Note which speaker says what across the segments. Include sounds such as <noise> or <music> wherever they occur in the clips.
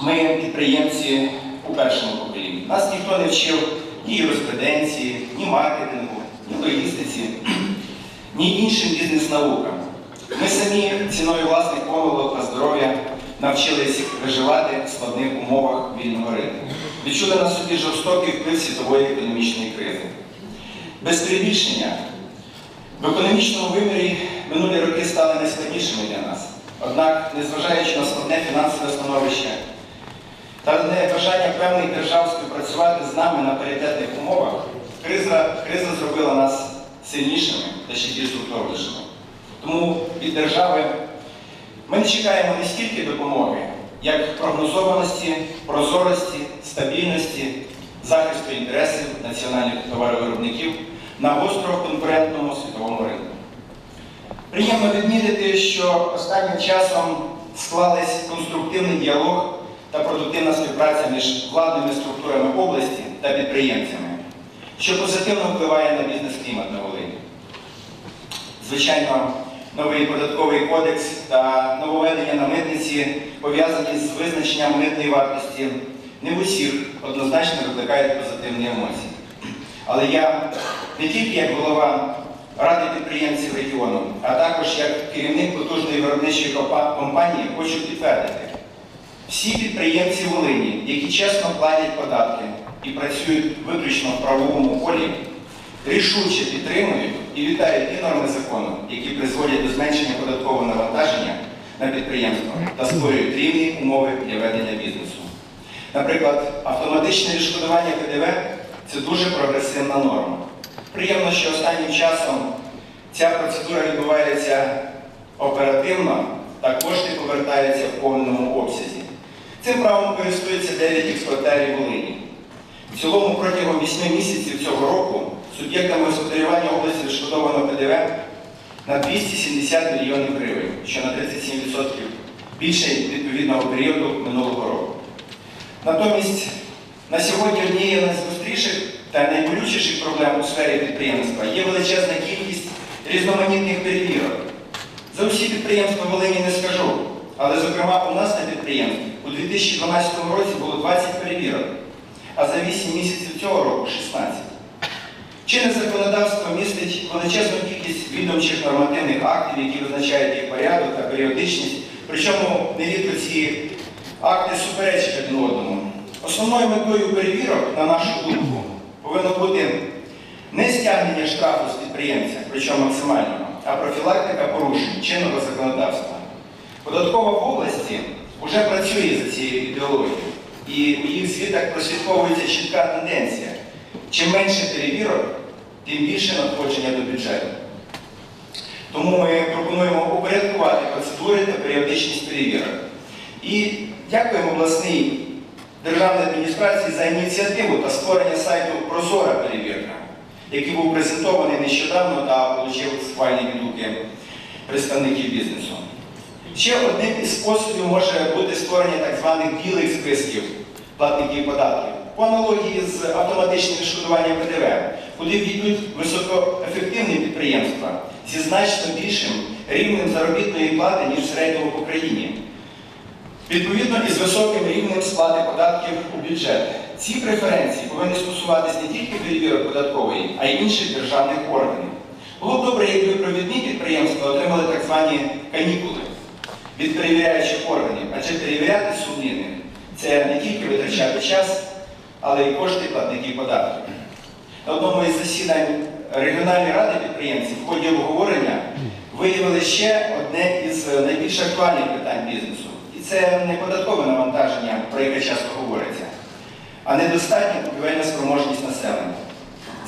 Speaker 1: Ми підприємці у першому поколінні. Нас ніхто не вчив ні юриспруденції, ні маркетингу, ні логістиці, <clears throat> ні іншим бізнес-наукам. Ми самі ціною власних помилок та здоров'я навчились виживати в складних умовах вільного ринку. Відчули на собі жорстокий вплив світової економічної кризи. Без перебільшення, в економічному вимірі минулі роки стали найскладнішими для нас. Однак, незважаючи на складне фінансове становище певних держав співпрацювати з нами на паритетних умовах, криза, криза зробила нас сильнішими та ще більш згуртовнішими. Тому від держави ми не чекаємо не стільки допомоги, як прогнозованості, прозорості, стабільності, захисту інтересів національних товаровиробників на гостро конкурентному світовому ринку. Приємно відмітити, що останнім часом склались конструктивний діалог та продуктивна співпраця між владними структурами області та підприємцями, що позитивно впливає на бізнес-клімат на Волині. Звичайно, новий податковий кодекс та нововведення на митниці, пов'язані з визначенням митної вартості, не в усіх однозначно викликають позитивні емоції. Але я не тільки як голова Ради підприємців регіону, а також як керівник потужної виробничої компанії хочу підтвердити, всі підприємці Волині, які чесно платять податки і працюють виключно в правовому полі, рішуче підтримують і вітають ті норми закону, які призводять до зменшення податкового навантаження на підприємства та створюють рівні умови для ведення бізнесу. Наприклад, автоматичне відшкодування ПДВ це дуже прогресивна норма. Приємно, що останнім часом ця процедура відбувається оперативно та кошти повертаються в повному обсязі. Цим правом користуються 9 експортерів Волині. В цілому протягом 8 місяців цього року суб'єктами господарювання області відшкодовано ПДВ на 270 мільйонів гривень, що на 37% більше відповідного періоду минулого року. Натомість на сьогодні однією з найгостріших та найболючіших проблем у сфері підприємства є величезна кількість різноманітних перевірок. За усі підприємства Волині не скажу, але зокрема у нас на підприємстві у 2012 році було 20 перевірок, а за 8 місяців цього року 16. Чинне законодавство містить величезну кількість відомчих нормативних актів, які визначають їх порядок та періодичність, причому нерідко ці акти суперечать один одному. Основною метою перевірок, на нашу думку, повинно бути не стягнення штрафу з підприємця, причому максимального, а профілактика порушень чинного законодавства. Податкова в області вже працює за цією ідеологією, і у їх звітах прослідковується чітка тенденція. Чим менше перевірок, тим більше надходження до бюджету. Тому ми пропонуємо упорядкувати процедури та періодичність перевірок. І дякуємо обласній державній адміністрації за ініціативу та створення сайту Прозора перевірка, який був презентований нещодавно та отримав схвальні відгуки представників бізнесу. Ще одним із способів може бути створення так званих білих списків платників податків по аналогії з автоматичним відшкодуванням ПДВ, куди війдуть високоефективні підприємства зі значно більшим рівнем заробітної плати, ніж в середньому по країні. Відповідно із високим рівнем сплати податків у бюджет. Ці преференції повинні стосуватися не тільки перевірок податкової, а й інших державних органів. Було б добре, якби провідні підприємства отримали так звані канікули від перевіряючих органів, адже перевіряти сумніви це не тільки витрачати час, але й кошти платників податків. На одному із засідань регіональної ради підприємців в ході обговорення виявили ще одне із найбільш актуальних питань бізнесу. І це не податкове навантаження, про яке часто говориться, а недостатня купівельна спроможність населення.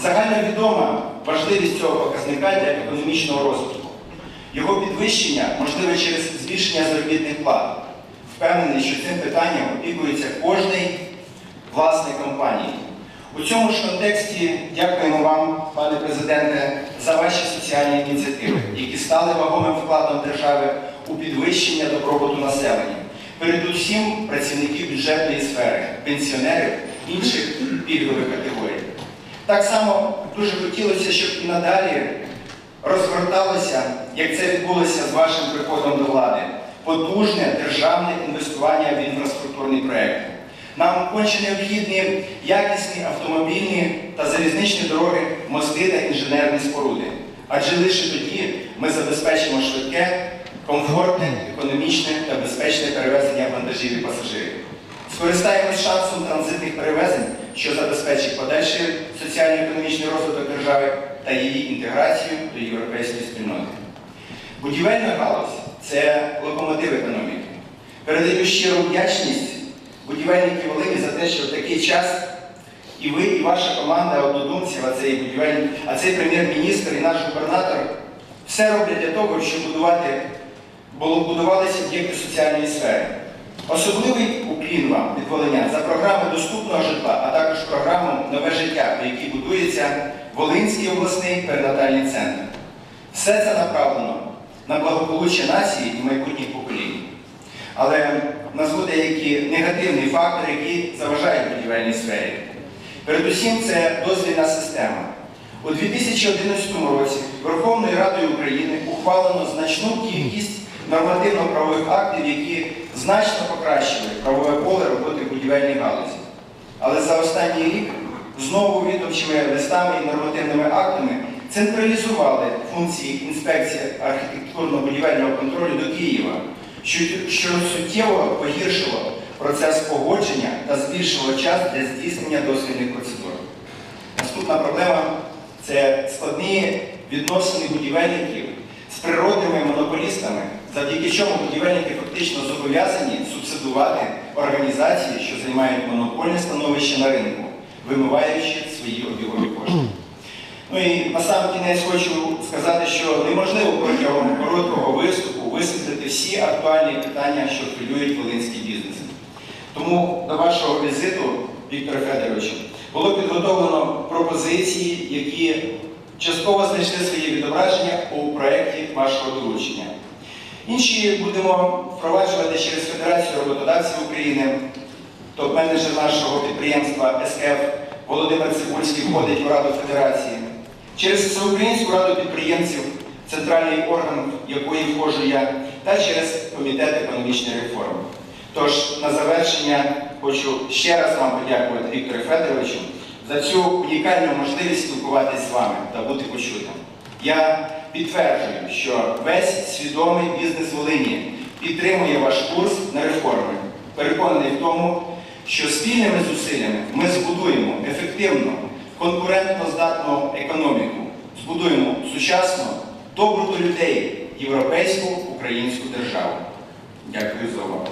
Speaker 1: Загально відома важливість цього показника для економічного розвитку. Його підвищення можливе через збільшення заробітних плат. Впевнений, що цим питанням опікується кожний власник компанії. У цьому ж контексті дякуємо вам, пане президенте, за ваші соціальні ініціативи, які стали вагомим вкладом держави у підвищення добробуту населення. Передусім працівників бюджетної сфери, пенсіонерів, інших пільгових категорій. Так само дуже хотілося, щоб і надалі розгорталося, як це відбулося з вашим приходом до влади, потужне державне інвестування в інфраструктурні проекти. Нам конче необхідні якісні автомобільні та залізничні дороги, мости та інженерні споруди. Адже лише тоді ми забезпечимо швидке, комфортне, економічне та безпечне перевезення вантажів і пасажирів. Скористаємось шансом транзитних перевезень, що забезпечить подальший соціально-економічний розвиток держави та її інтеграцію до європейської спільноти. Будівельна галузь це локомотив економіки. Передаю щиру вдячність будівельників Волині за те, що в такий час і ви, і ваша команда однодумців, а цей будівельник, а цей прем'єр-міністр і наш губернатор все роблять для того, щоб будувати, було будувалися об'єкти соціальної сфери. Особливий уклін вам від за програми доступного житла, а також програму Нове якій будується Волинський обласний перинатальний центр. Все це направлено на благополуччя нації і майбутніх поколінь. Але назву деякі негативні фактори, які заважають будівельній сфері. Передусім, це дозвільна система. У 2011 році Верховною Радою України ухвалено значну кількість нормативно-правових актів, які значно покращили правове поле роботи в будівельній галузі. Але за останній рік знову відомчими листами і нормативними актами централізували функції інспекції архітектурно-будівельного контролю до Києва, що, що суттєво погіршило процес погодження та збільшило час для здійснення дозвільних процедур. Наступна проблема це складні відносини будівельників з природними монополістами, завдяки чому будівельники фактично зобов'язані субсидувати організації, що займають монопольне становище на ринку, вимиваючи свої обігові кошти. Ну і на сам кінець хочу сказати, що неможливо протягом короткого виступу висвітлити всі актуальні питання, що хвилюють волинський бізнес. Тому до вашого візиту, Вікторе Федоровичу, було підготовлено пропозиції, які частково знайшли своє відображення у проєкті вашого доручення. Інші будемо впроваджувати через Федерацію роботодавців України, топ-менеджер нашого підприємства СКФ Володимир Цибульський входить у Раду Федерації. Через Всеукраїнську раду підприємців, центральний орган, в якої входжу я, та через Комітет економічної реформи. Тож на завершення хочу ще раз вам подякувати Віктору Федоровичу за цю унікальну можливість спілкуватися з вами та бути почутим. Я підтверджую, що весь свідомий бізнес Волині підтримує ваш курс на реформи. Переконаний в тому, що спільними зусиллями ми збудуємо ефективну, конкурентно здатну економіку, збудуємо сучасну, добру до людей європейську українську державу. Дякую за увагу.